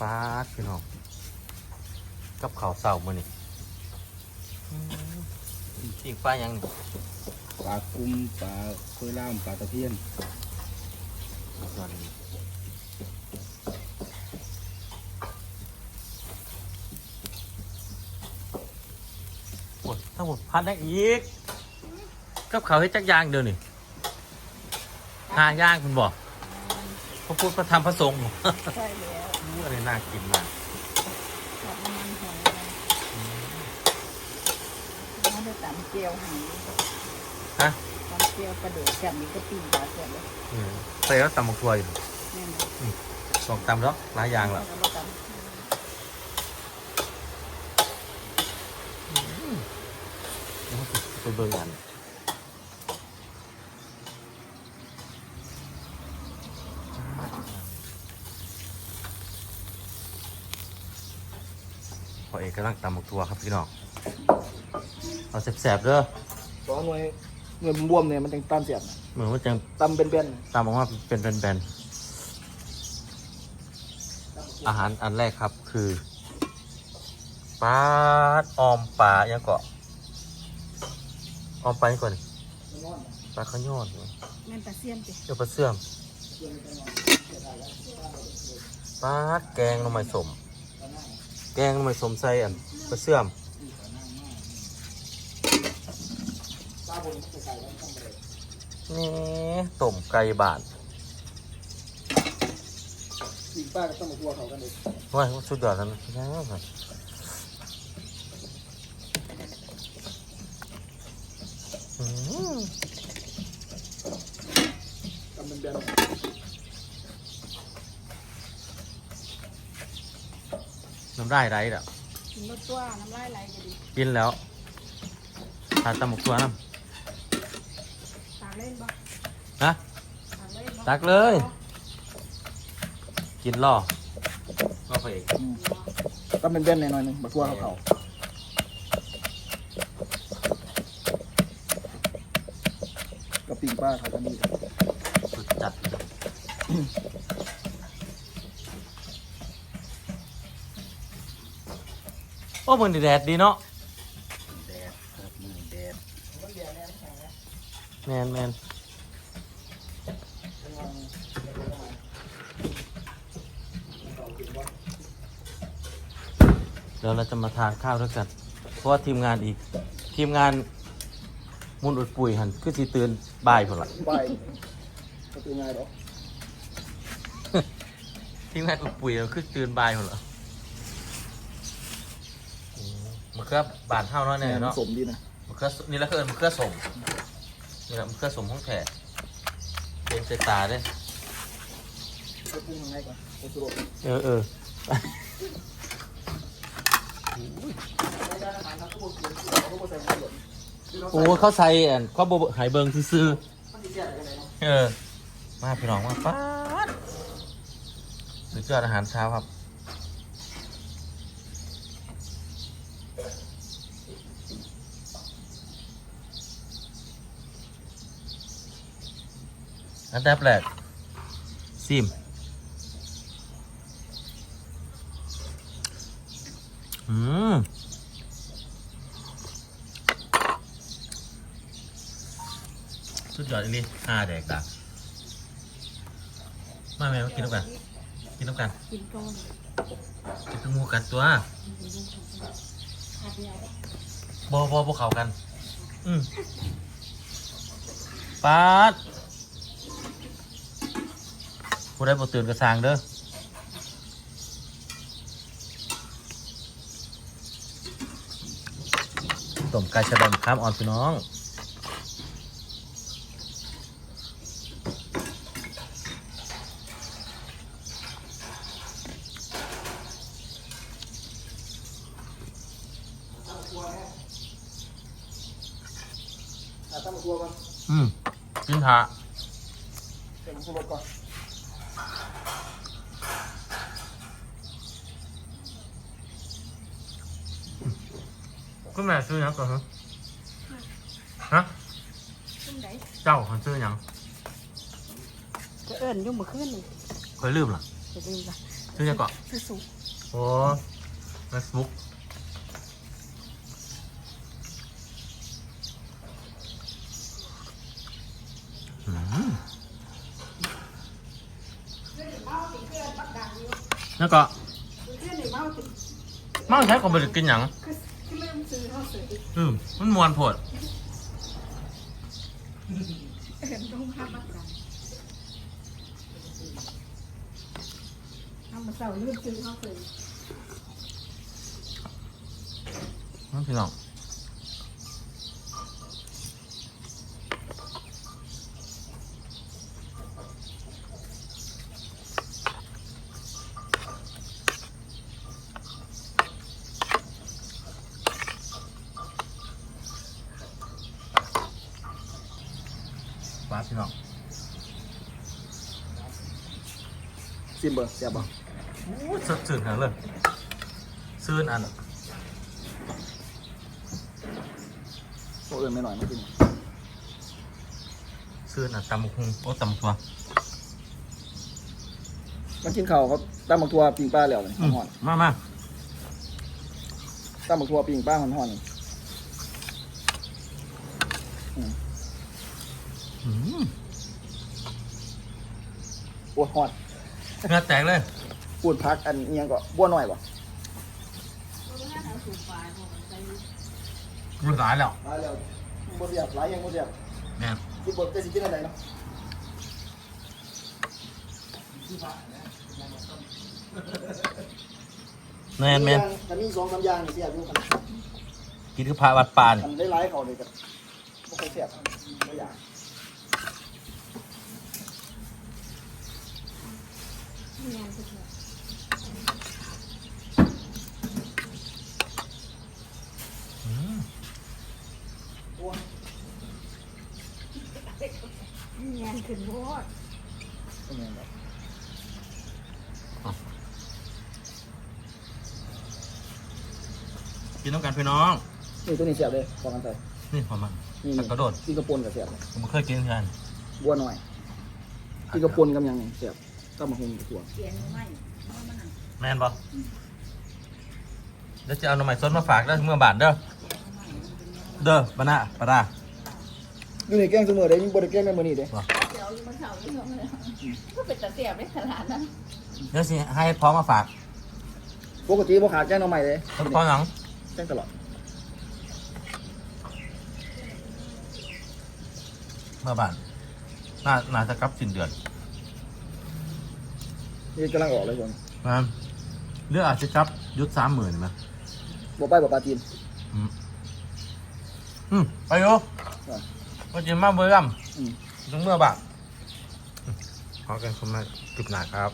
ป้าดพี่น้อง กับข้าวเสามื้อนี้อืมปิ้งปลายังนี่ปลากุ้มปลาคุยล่ามปลาตะเพียนส่วนนี้โอ้ยทั้งหมดพันได้อีก กับเขาวให้จักอยางเดียวนี่ห้าย่างคุณบอกพระพุทธพระธรรมพระสงฆ์บอกใช่แล้ว อู้อะไรน่ากินมากขอบน้ำมันหอยเขาได้ตำเกี๊ยวใหายฮะตำเกี๊ยวกระดูกแกมนี่ก็ปีนปลาเสร็จเลยอืมใส่แล้วตำมักทัวอยู่แน่นอนสองตำแล้วหลายอย่างแล้วแล้วก็ตแล้วไปเบิ่งกัน พอเอกกำลังตำมักทัวครับพี่น้องเอาแสบๆเด้อสองหน่วยหน่วยบวมๆเนี่ยมันจังตามเสียบเหมือนว่าจะตำเป็นตามออกมาเป็นแบนๆอาหารอันแรกครับคือปลาออมปลายังเกาะออมปลายังก่อนนี่ๆปลาข้าวยอดำแม่นปลาเสี้ยมจิเดี๋ยวปลาเสื่อมปลาแกงหน้ำไม้สม แกงหน้ำไม้สมใส่อันปลาเสื่อมนี่ต้มไก่บาทปีกป้าก็ต้องมาตัวเขากันเลยว้ายสุดยอดแล้วนะพี่น้องครับอืมตำเป็นแบนำได้ไรล่ะกินรสตัวน้ำลายไหลก็ดีกินแล้วทานตำบักตัวน้ตากเล่นบ่ำนะตากเล่นบ่ตักเลย กินล่อล่อไปอีกตำเป็นแบนหน่อยๆหนึงมาตัวเขาเขากับปีกป้าเขากันดีสุดจัด อ้มันแดดดีเนาะแดดครับมือแดดแมนแมนเดี๋ยวเราจะมาทานข้าวด้วยกัน เพราะว่าทีมงานอีก ทีมงานมุนอุดปุ๋ยหันคือสีตื่นบ่ายผลละไปก็คือง่ายดอกทีมงานอุดปุ๋ยคือตื่นบ่ายผลละ มันคือบานเท่าน้อยเนี่ยเนาะสมดีนะมันคือนี่แหละคือมันคือสมนี่แหละมันคือสมห้องแท้เย็นใจตาเด้จะปรุงยังไงก่อนไปสรุปเออเออในร้านอาหารเขาก็บอกเขียนเขาก็บอกใส่หัวหล่นโอ้เขาใส่อันเขาบหายเบิงซื่อมันจะแก่ยังไงเนาะๆเออ มาพี่น้องมาป้าดสุดยอดอาหารเช้าครับ อันดับแรกซิมอืมสุดยอดอันนี้ห้าแดกดักมาแม่มากินน้ำกัน กินน้ำกันกินก่อนกินมูกันตัวขาดเดียวบอบอบเขากัน อืมปาด ผู้ได้บทตื่นกระซางเด้อต้มไก่ชะแดมครับออนพี่น้องอะตั้งมาตัวก่อนอืมกินถาเดี๋ยวผมสรุปก่อน คุณแม่ซื้อหยังก่อนฮะฮะขึ้นไหนเจ้าเขาซื้อหยังจะเอิ้นอยุ่งมาขึ้นนี่เคยลืมเหรอจะลืมละชื่อยังเกาะคือสุกโอ้เฟซบุ๊กอืมเพื่อนเมาติเพื่อนปักดังอยู่แล้วก็เพื่อนเมาติเมาใช้ก็ไม่ได้กินหยัง ออืมมันมวนโผดเห็นต้องห้ามปักดังเอามาเสาลืมซื้อเขาซื้อน้องพี่น้อง น้องซิมเบอร์เสียบบ่โอ้ยสดชื่นขนาดเลยซื่นอันโอ้เอินไม่หน่อยไม่กินซื่นอันตำบักหุงโอ้ตำบักตัวมากินข้าวครับตั้มบักทัวปิงป้าแล้วเลยอืมห่อนมามาตั้มบักทัวปิงป้าห่อนห่อนอืม ปวดห่อนเนื้อแตกเลยปวดพักอันเอียงก็บัวหน่อยบ่รู้สายแล้วตายแล้วบ่เสียบหลายอยังบ่เสียบแม่นกินบ่จะสิกินอะไรเนาะแม่นแม่นถ้ามีสองสามอย่างนี่เสียบอยู่กันกินคือพระวัดป่านี่มันได้หลายเขาเลยก็บ่ค่อยเสียบบ่อยาก งานสุดเลยอืมโอ้ยงานขึ้นโบดเป็นยังไงกินต้องกันพี่น้อง นี่ตัวนี้เสียบเลยพอกันใส่นี่หอมมันนี่สักกระโดดกินกระปนกับเสียบเลยผมไม่เคยกินเหมือนกันบัวหน่อยกินกระปนกับหยังนี่เสียบ ตั้มบักหุ่งตัวเปลี่ยนไม่เอามาหนังแม่นปะแล้วจะเอาหน่อไม้สดมาฝากเด้อเมื่อบาทเด้อเด้อบานาปลาดาอยู่ในแกงเสมอได้ยังบ่ได้แกงในมื้อนี้เด้เดี๋ยวอยู่บนเขาอยู่ตรงนั้นก็เป็นตะเสียบได้ขนาดนั้นเดี๋ยวสิให้พร้อมมาฝากปกติบ่ขาดแกงหน่อไม้เลยแล้วพร้อมหยังแกงตลอดเมื่อบาทน่าน่าจะกลับสิ้นเดือน นี่กำลังออกเลยคนนะเรื่องอาจจะกลับยุดสามหมื่นไหมบ่ไปบ่ปลาจีนอืมอืมไปโยอะก็จะมาเบื่อมอืมต้องเมื่อบาทพอกันคนมาจุดหนาครับ